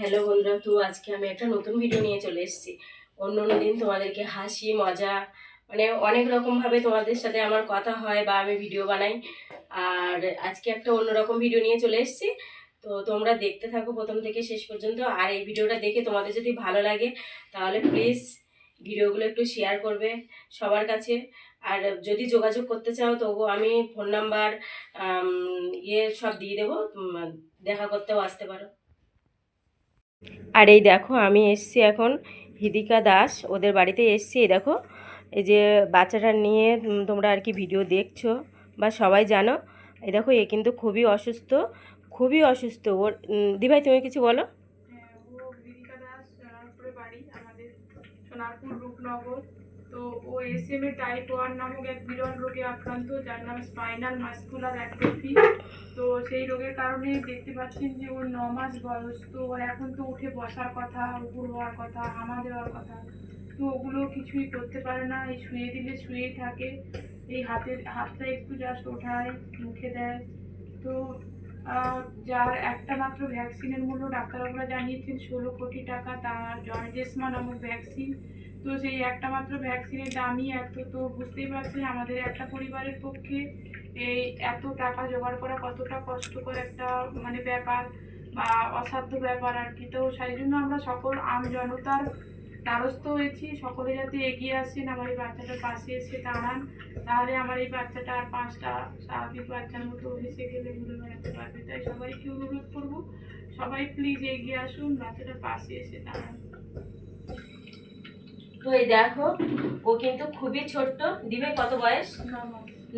Hello বন্ধুরা, তো আজকে আমি একটা নতুন ভিডিও নিয়ে চলে এসেছি। অন্য অন্য দিন তোমাদেরকে হাসি, মজা মানে অনেক রকমভাবে তোমাদের সাথে আমার কথা হয় বা আমি ভিডিও বানাই। আর আজকে একটা অন্যরকম ভিডিও নিয়ে চলে এসেছি। তো তোমরা দেখতে থাকো প্রথম থেকে শেষ পর্যন্ত। আর এই ভিডিওটা দেখে তোমাদের যদি ভালো লাগে, তাহলে প্লিজ ভিডিওগুলো একটু শেয়ার করবে সবার কাছে। আর যদি যোগাযোগ করতে চাও তবু আমি ফোন নাম্বার ইয়ে সব দিয়ে দেবো। দেখা করতেও আসতে পারো। আর এই দেখো আমি এসছি এখন হিদিকা দাস ওদের বাড়িতে এসছি। এই দেখো এই যে বাচ্চাটা নিয়ে তোমরা আর কি ভিডিও দেখছ বা সবাই জানো। এই দেখো এ কিন্তু খুবই অসুস্থ খুবই অসুস্থ। ওর দিভাই তুমি কিছু বলো? হ্যাঁ, বাড়ি আমাদের সোনারপুর রূপনগর। তো ও এসএম এ টাইপ ওয়ান নামক এক বিরল রোগে আক্রান্ত, যার নাম স্পাইনাল মাস্কুলার অ্যাট্রফি তো সেই রোগের কারণে দেখতে পাচ্ছেন যে ওর ন মাস বয়স, তো ওর এখন তো উঠে বসার কথা, উপর হওয়ার কথা, হামা দেওয়ার কথা। তো ওগুলো কিছুই করতে পারে না, এই শুয়ে দিলে শুয়েই থাকে। এই হাতের, হাতটা একটু জাস্ট ওঠায়, মুখে দেয়। তো যার একটা মাত্র ভ্যাকসিনের মূল্য ডাক্তারবাবুরা জানিয়েছেন, ষোলো কোটি টাকা, তার জর্জেসমা নামক ভ্যাকসিন তো সেই একটা মাত্র ভ্যাকসিনের দামই এত। তো বুঝতেই পারছেন আমাদের একটা পরিবারের পক্ষে এই এত টাকা জোগাড় করা কতটা কষ্টকর একটা মানে ব্যাপার বা অসাধ্য ব্যাপার আর কি। তো সেই জন্য আমরা সকল আম জনতার দ্বারস্থ হয়েছি। সকলে যাতে এগিয়ে আসেন, আমার এই বাচ্চাটার পাশে এসে দাঁড়ান, তাহলে আমার এই বাচ্চাটা আর পাঁচটা স্বাভাবিক বাচ্চার মতো হেসে গেলে ঘুরে বেড়াতে পারবে। তাই সবাইকে অনুরোধ করব, সবাই প্লিজ এগিয়ে আসুন, বাচ্চাটার পাশে এসে দাঁড়ান। তো এই দেখো ও কিন্তু খুবই ছোট্ট। দিবে কত বয়স?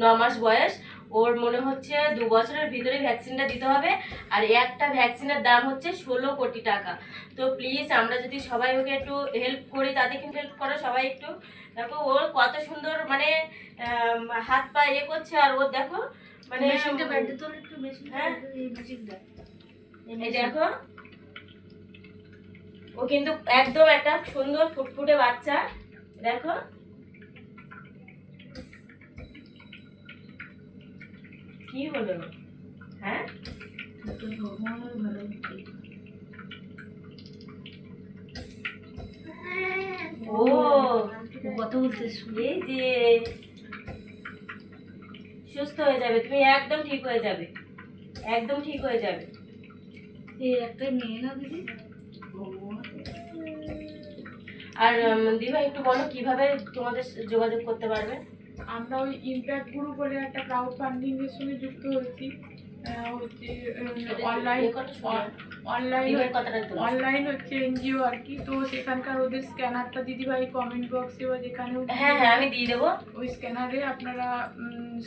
ন মাস। বয়স। ওর মনে হচ্ছে দু বছরের ভিতরে ভ্যাকসিনটা দিতে হবে। আর একটা ভ্যাকসিনের দাম হচ্ছে ষোলো কোটি টাকা। তো প্লিজ আমরা যদি সবাই ওকে একটু হেল্প করি তাতে কিন্তু হেল্প করো সবাই একটু। দেখো ওর কত সুন্দর মানে হাত পা ইয়ে করছে আর ওর দেখো মানে হ্যাঁ? দেখো ও কিন্তু একদম একটা সুন্দর ফুটফুটে বাচ্চা। দেখো। কি হলো? হ্যাঁ? ও কথা বলতে এই যে। সুস্থ হয়ে যাবে তুমি একদম ঠিক হয়ে যাবে। একদম ঠিক হয়ে যাবে। এই একটা মেয়ে না দিদি? আর দিবা একটু বলো, কীভাবে তোমাদের যোগাযোগ করতে পারবে? আমরা ওই ইম্প্যাক্ট গ্রুপ বলে একটা ক্রাউড এর সঙ্গে যুক্ত হয়েছি। হচ্ছে অনলাইন অনলাইন। অনলাইন হচ্ছে এনজিও আর কি তো সেখানকার ওদের স্ক্যানারটা দিদিভাই কমেন্ট বক্সে বা যেখানেও হ্যাঁ হ্যাঁ আমি দিয়ে দেবো। ওই স্ক্যানারে আপনারা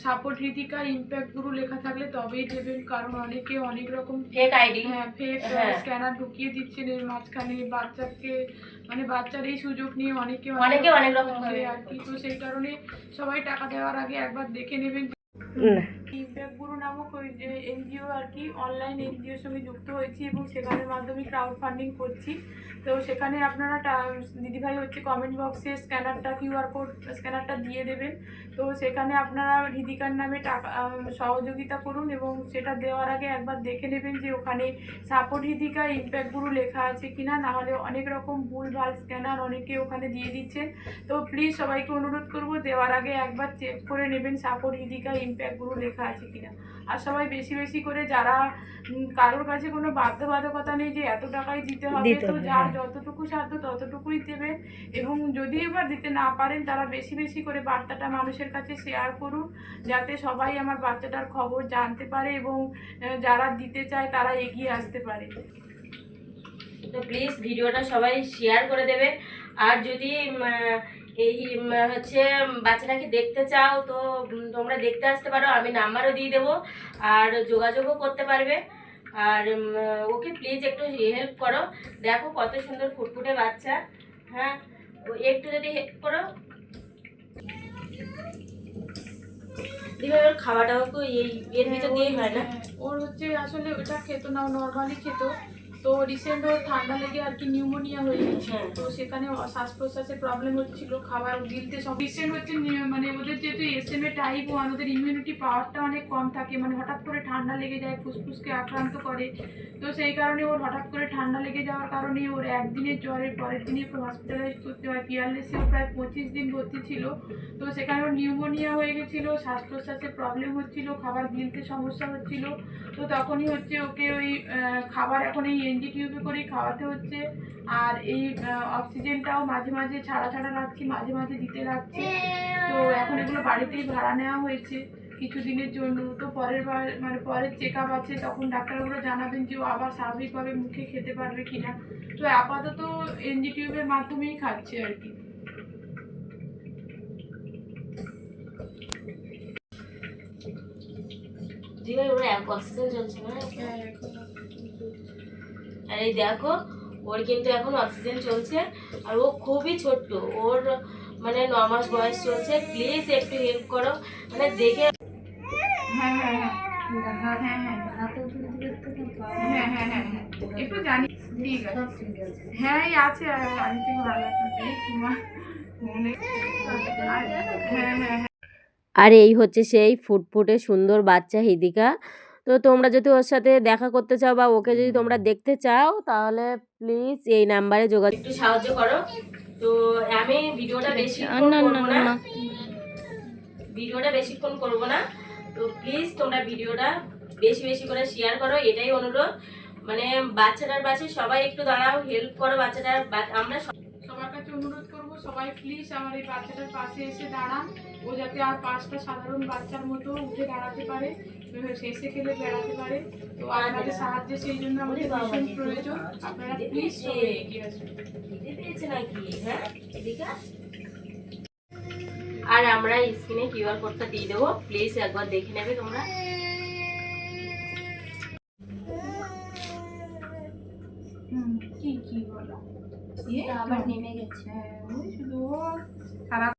সাপোর্ট হৃদিকা ইম্প্যাক্ট গুরু লেখা থাকলে তবেই দেবেন কারণ অনেকে অনেক রকম ফেক আইডি হ্যাঁ ফেক হ্যাঁ। স্ক্যানার ঢুকিয়ে দিচ্ছেন এর মাঝখানে বাচ্চাকে মানে বাচ্চার এই সুযোগ নিয়ে অনেকে অনেকে অনেক রকম আর কি তো সেই কারণে সবাই টাকা দেওয়ার আগে একবার দেখে নেবেন। ইম্প্যাক্ট গুরু নামক ওই যে এনজিও আর কি অনলাইন এনজিওর সঙ্গে যুক্ত হয়েছি এবং সেখানের মাধ্যমে ক্রাউড ফান্ডিং করছি। তো সেখানে আপনারা দিদিভাই হচ্ছে কমেন্ট বক্সে স্ক্যানারটা কিউআর কোড স্ক্যানারটা দিয়ে দেবেন। তো সেখানে আপনারা হৃদিকার নামে টাকা সহযোগিতা করুন এবং সেটা দেওয়ার আগে একবার দেখে নেবেন যে ওখানে সাপোর্ট হৃদিকা ইম্প্যাক্ট গুরু লেখা আছে কিনা। না হলে অনেক রকম ভুল ভালো স্ক্যানার অনেকে ওখানে দিয়ে দিচ্ছেন। তো প্লিজ সবাইকে অনুরোধ করব, দেওয়ার আগে একবার চেক করে নেবেন সাপোর্ট হৃদিকা ইম্প্যাক্ট গুরু লেখা আছে কিনা। আর সবাই বেশি বেশি করে যারা কারোর কাছে কোনো বাধ্যবাধকতা নেই যে এত টাকাই দিতে হবে তো যার হ্যাঁ। যতটুকু সাধ্য ততটুকুই দেবেন এবং যদি এবার দিতে না পারেন তারা বেশি বেশি করে বার্তাটা মানুষের কাছে শেয়ার করুন যাতে সবাই আমার বাচ্চাটার খবর জানতে পারে এবং যারা দিতে চায় তারা এগিয়ে আসতে পারে। তো প্লিজ ভিডিওটা সবাই শেয়ার করে দেবে। আর যদি এই হচ্ছে বাচ্চাটাকে দেখতে চাও তো তোমরা দেখতে আসতে পারো আমি নাম্বারও দিয়ে দেবো আর যোগাযোগও করতে পারবে আর ওকে প্লিজ একটু হেল্প করো দেখো কত সুন্দর ফুটফুটে বাচ্চা হ্যাঁ ও একটু যদি হেল্প করো। দিবে ওর খাওয়াটাও তো এই এর ভিতর দিয়েই হয় না? হ্যাঁ, ওর হচ্ছে আসলে ওটা খেত না নর্মালি খেত। তো রিসেন্ট ওর ঠান্ডা লেগে আর কি নিউমোনিয়া হয়ে গেছে। তো সেখানে শ্বাস প্রশ্বাসের প্রবলেম হচ্ছিল, খাবার গিলতে সব রিসেন্ট হচ্ছে মানে ওদের যেহেতু S M A type one ওদের ইমিউনিটি পাওয়ারটা অনেক কম থাকে। মানে হঠাৎ করে ঠান্ডা লেগে যায়, ফুসফুসকে আক্রান্ত করে। তো সেই কারণে ওর হঠাৎ করে ঠান্ডা লেগে যাওয়ার কারণে ওর একদিনের জ্বরের পরের দিনে হসপিটালাইজ করতে হয়। পিয়ারলেসেও প্রায় পঁচিশ দিন ভর্তি ছিল। তো সেখানে ওর নিউমোনিয়া হয়ে গেছিল, শ্বাস প্রশ্বাসের প্রবলেম হচ্ছিল, খাবার গিলতে সমস্যা হচ্ছিল। তো তখনই হচ্ছে ওকে ওই খাবার এখন এই এনজি টিউবে করেই খাওয়াতে হচ্ছে। আর এই অক্সিজেনটাও মাঝে মাঝে ছাড়া ছাড়া রাখছি মাঝে মাঝে দিতে রাখছি। তো এখন এগুলো বাড়িতেই ভাড়া নেওয়া হয়েছে কিছুদিনের জন্য। তো পরের বার মানে পরের চেক আপ আছে তখন ডাক্তারবাবুরা জানাবেন যে ও আবার স্বাভাবিকভাবে মুখে খেতে পারবে কিনা। তো আপাতত এনজি টিউবের মাধ্যমেই খাচ্ছে আর কি। দিদি ওর অক্সিজেন চলছে না? হ্যাঁ, আর এই দেখো ওর কিন্তু এখন অক্সিজেন চলছে আর ও খুবই ছোট্ট ওর মানে ন মাস বয়স চলছে প্লিজ একটু হেল্প করো মানে দেখে হ্যাঁ হ্যাঁ হ্যাঁ হ্যাঁ হ্যাঁ হাতে তুলে দিলে তো না পা হ্যাঁ হ্যাঁ হ্যাঁ হ্যাঁ একটু জানি ঠিক আছে সব ঠিক আছে হ্যাঁ আছে আর থেকে ভালো এই তোমার হ্যাঁ হ্যাঁ হ্যাঁ আর এই হচ্ছে সেই ফুটফুটে সুন্দর বাচ্চা হিদিকা তো তোমরা যদি ওর সাথে দেখা করতে চাও বা ওকে যদি তোমরা দেখতে চাও তাহলে প্লিজ এই নাম্বারে যোগাযোগ একটু সাহায্য করো। তো আমি ভিডিওটা বেশি না ভিডিওটা বেশিক্ষণ করব না। তো প্লিজ তোমরা ভিডিওটা বেশি বেশি করে শেয়ার করো। এটাই অনুরোধ। মানে বাচ্চাটার পাশে সবাই একটু দাঁড়াও হেল্প করো বাচ্চাটার। আমরা কাছে অনুরোধ করব সবাই প্লিজ আমার এই বাচ্চাটার পাশে এসে দাঁড়ান। ও যাতে আর পাঁচটা সাধারণ বাচ্চার মতো উঠে দাঁড়াতে পারে শেষে খেলে বেড়াতে পারে। তো আপনাদের সাহায্য সেই জন্য আমাদের ভীষণ প্রয়োজন। আপনারা প্লিজ সবাই এগিয়ে আসুন। নাকি? হ্যাঁ। আর আমরা স্ক্রিনে কিউআর কোডটা দিয়ে দেবো। প্লিজ একবার দেখে নেবে তোমরা। কি কি বলো? আবার নেমে গেছে শুধু সারা